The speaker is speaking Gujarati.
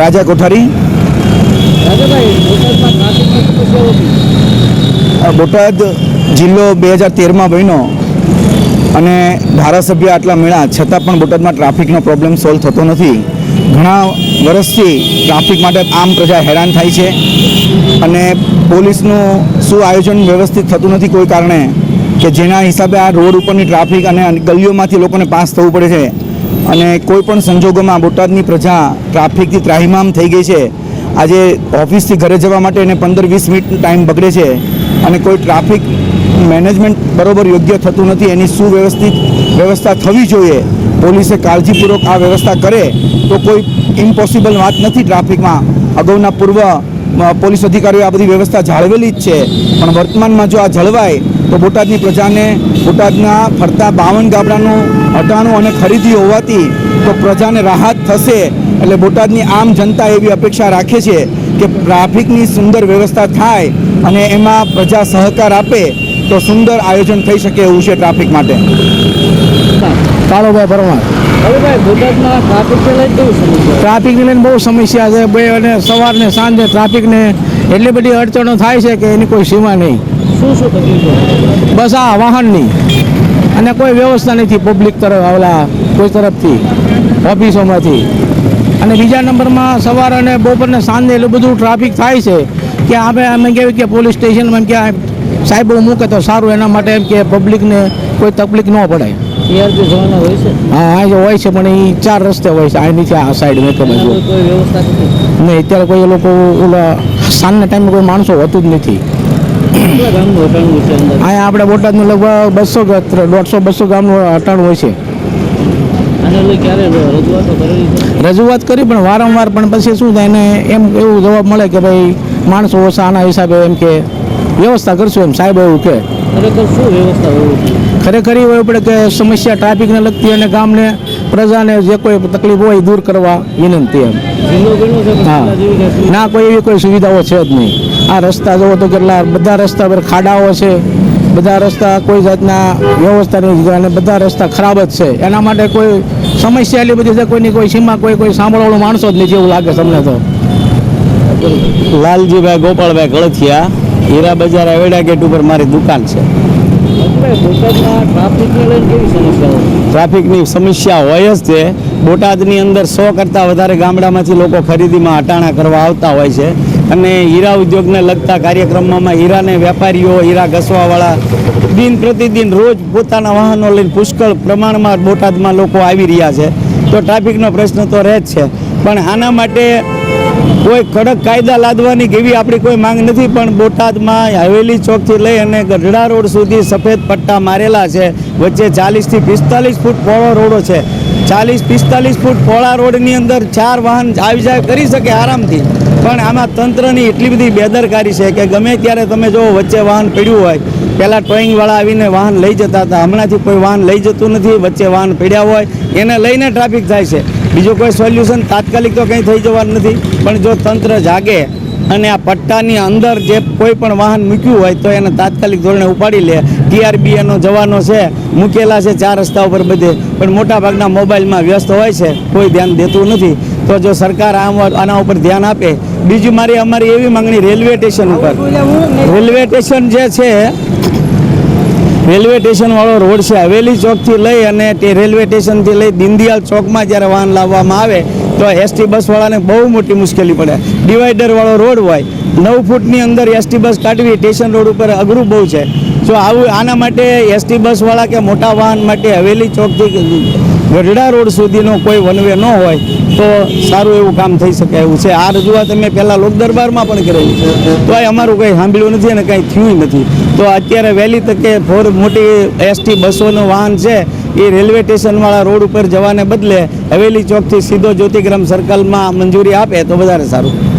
રાજા કોઠારી? બોટાદ જિલ્લો બે હજાર તેરમાં બન્યો અને ધારાસભ્ય આટલા મેળા છતાં પણ બોટાદમાં ટ્રાફિકનો પ્રોબ્લેમ સોલ્વ થતો નથી. ઘણા વર્ષથી ટ્રાફિક માટે આમ પ્રજા હેરાન થાય છે અને પોલીસનું શું આયોજન વ્યવસ્થિત થતું નથી કોઈ કારણે. કે જેના હિસાબે આ રોડ ઉપરની ટ્રાફિક અને ગલીઓમાંથી લોકોને પાસ થવું પડે છે. અને કોઈ પણ સંજોગોમાં બોટાદની પ્રજા ટ્રાફિકથી ત્રાહિમામ થઈ ગઈ છે. આજે ઓફિસથી ઘરે જવા માટે એને પંદર વીસ મિનિટ ટાઈમ બગડે છે. અને કોઈ ટ્રાફિક મેનેજમેન્ટ બરોબર યોગ્ય થતું નથી. એની સુવ્યવસ્થિત વ્યવસ્થા થવી જોઈએ. પોલીસે કાળજીપૂર્વક આ વ્યવસ્થા કરે તો કોઈ ઇમ્પોસિબલ વાત નથી ટ્રાફિકમાં. અગાઉના પૂર્વ પોલીસ અધિકારીઓ આ બધી વ્યવસ્થા જાળવેલી જ છે. પણ વર્તમાનમાં જો આ જળવાય, તો બોટાદની પ્રજાને બોટાદના ફરતા બાવન ગામડાનું હટાણું અને ખરીદી હોવાથી તો પ્રજાને રાહત થશે. એટલે બોટાદની આમ જનતા એવી અપેક્ષા રાખે છે કે ટ્રાફિકની સુંદર વ્યવસ્થા થાય અને એમાં પ્રજા સહકાર આપે, તો સુંદર આયોજન થઈ શકે એવું છે ટ્રાફિક માટે. કાળુભાઈ પરમાર ટ્રાફિકને લઈને બહુ સમસ્યા છે. બે અને સવારને સાંજે ટ્રાફિકને એટલી બધી અડચણો થાય છે કે એની કોઈ સીમા નહીં. શું શું તકલીફો બસ આ વાહનની. અને કોઈ વ્યવસ્થા નથી પબ્લિક તરફ આવેલા કોઈ તરફથી ઓફિસોમાંથી. અને બીજા નંબરમાં સવાર અને બપોરને સાંજે એટલું બધું ટ્રાફિક થાય છે કે આપણે અમે કહેવાય કે પોલીસ સ્ટેશનમાં એમ કે આ સાહેબો મૂકે તો સારું એના માટે એમ કે પબ્લિકને કોઈ તકલીફ ન પડે. ટીઆરપી જવાના હોય છે? હા હોય છે પણ એ ચાર રસ્તે હોય છે. નીચે આ સાઈડ મેં બાજુ કોઈ વ્યવસ્થા નથી? નહીં અત્યારે કોઈ લોકો ઓલા સાંજના ટાઈમે કોઈ માણસો હોતું જ નથી. હટાણું અહીંયા આપણે બોટાદનું લગભગ બસો દોઢસો બસો ગામનું અટાણું હોય છે? રજૂઆતો કરી પણ વારંવાર પણ પછી શું થાય એને એમ એવું જવાબ મળે કે ભાઈ માણસો ઓછા આના હિસાબે એમ કે વ્યવસ્થા કરશું એમ સાહેબ એવું કે. ખરેખર શું વ્યવસ્થા હોવી જોઈએ? ખરેખર એવું પડે કે સમસ્યા ટ્રાફિકને લગતી અને ગામને, પ્રજાને જે કોઈ તકલીફ હોય દૂર કરવા વિનંતી એમ. હા. ના, કોઈ એવી કોઈ સુવિધાઓ છે જ નહીં. આ રસ્તા જોવો તો કેટલા, બધા રસ્તા પર ખાડાઓ છે. બધા રસ્તા કોઈ જાતના વ્યવસ્થા નહીં અને બધા રસ્તા ખરાબ જ છે. એના માટે કોઈ સમસ્યા એટલી બધી છે કોઈની કોઈ સીમા, કોઈ કોઈ સાંભળવાળો માણસો જ નથી એવું લાગે તમને તો. લાલજીભાઈ ગોપાલભાઈ કળથિયા હીરા બજાર વેડા ગેટ ઉપર મારી દુકાન છે. ટ્રાફિકને સમસ્યા હોય જ છે. બોટાદની અંદર સો કરતાં વધારે ગામડામાંથી લોકો ખરીદીમાં હટાણા કરવા આવતા હોય છે. અને હીરા ઉદ્યોગને લગતા કાર્યક્રમોમાં હીરાને વેપારીઓ, હીરા ઘસવાવાળા દિન પ્રતિદિન રોજ પોતાના વાહનો લઈને પુષ્કળ પ્રમાણમાં બોટાદમાં લોકો આવી રહ્યા છે. તો ટ્રાફિકનો પ્રશ્ન તો રહે જ છે. પણ આના માટે કોઈ કડક કાયદા લાદવાની કેવી આપણી કોઈ માંગ નથી, પણ બોટાદમાં હવેલી ચોકથી લઈ અને ગઢડા રોડ સુધી સફેદ પટ્ટા મારેલા છે. વચ્ચે ચાલીસથી પિસ્તાલીસ ફૂટ પહોળો રોડો છે. ચાલીસ પિસ્તાલીસ ફૂટ પહોળા રોડની અંદર ચાર વાહન આવી જાય, કરી શકે આરામથી. પણ આમાં તંત્રની એટલી બધી બેદરકારી છે કે ગમે ત્યારે તમે જો વચ્ચે વાહન પડ્યું હોય, પહેલાં ટોઈંગવાળા આવીને વાહન લઈ જતા હતા. હમણાંથી કોઈ વાહન લઈ જતું નથી, વચ્ચે વાહન પડ્યા હોય, એને લઈને ટ્રાફિક થાય છે. બીજું કોઈ સોલ્યુશન તાત્કાલિક તો કંઈ થઈ જવાનું નથી, પણ જો તંત્ર જાગે અને આ પટ્ટાની અંદર જે કોઈ પણ વાહન મૂક્યું હોય તો એને તાત્કાલિક ધોરણે ઉપાડી લે. ટીઆરબીએનો જવાનો છે, મૂકેલા છે ચાર રસ્તા ઉપર બધે, પણ મોટાભાગના મોબાઈલમાં વ્યસ્ત હોય છે, કોઈ ધ્યાન દેતું નથી. તો જો સરકાર આમ આના ઉપર ધ્યાન આપે, બીજી મારી અમારી એવી માંગણી રેલવે સ્ટેશન ઉપર. રેલવે સ્ટેશન જે છે રેલવે સ્ટેશનવાળો રોડ છે, હવેલી ચોકથી લઈ અને તે રેલવે સ્ટેશનથી લઈ દીનદયાલ ચોકમાં જ્યારે વાહન લાવવામાં આવે, તો એસટી બસવાળાને બહુ મોટી મુશ્કેલી પડે. ડિવાઈડરવાળો રોડ હોય, નવ ફૂટની અંદર એસટી બસ કાઢવી, સ્ટેશન રોડ ઉપર અઘરું બહુ છે. જો આવું, આના માટે એસટી બસવાળા કે મોટા વાહન માટે હવેલી ચોકથી ગઢડા રોડ સુધીનો કોઈ વનવે ન હોય તો સારું એવું કામ થઈ શકે એવું છે. આ રજૂઆત અમે પહેલાં લોક દરબારમાં પણ કરેલી તો એ અમારું કંઈ સાંભળ્યું નથી અને કંઈ થયું નથી. તો અત્યારે વહેલી તકે ફોર મોટી એસટી બસોનું વાહન છે એ રેલવે સ્ટેશનવાળા રોડ ઉપર જવાને બદલે હવેલી ચોકથી સીધો જ્યોતિગ્રામ સર્કલમાં મંજૂરી આપે તો વધારે સારું.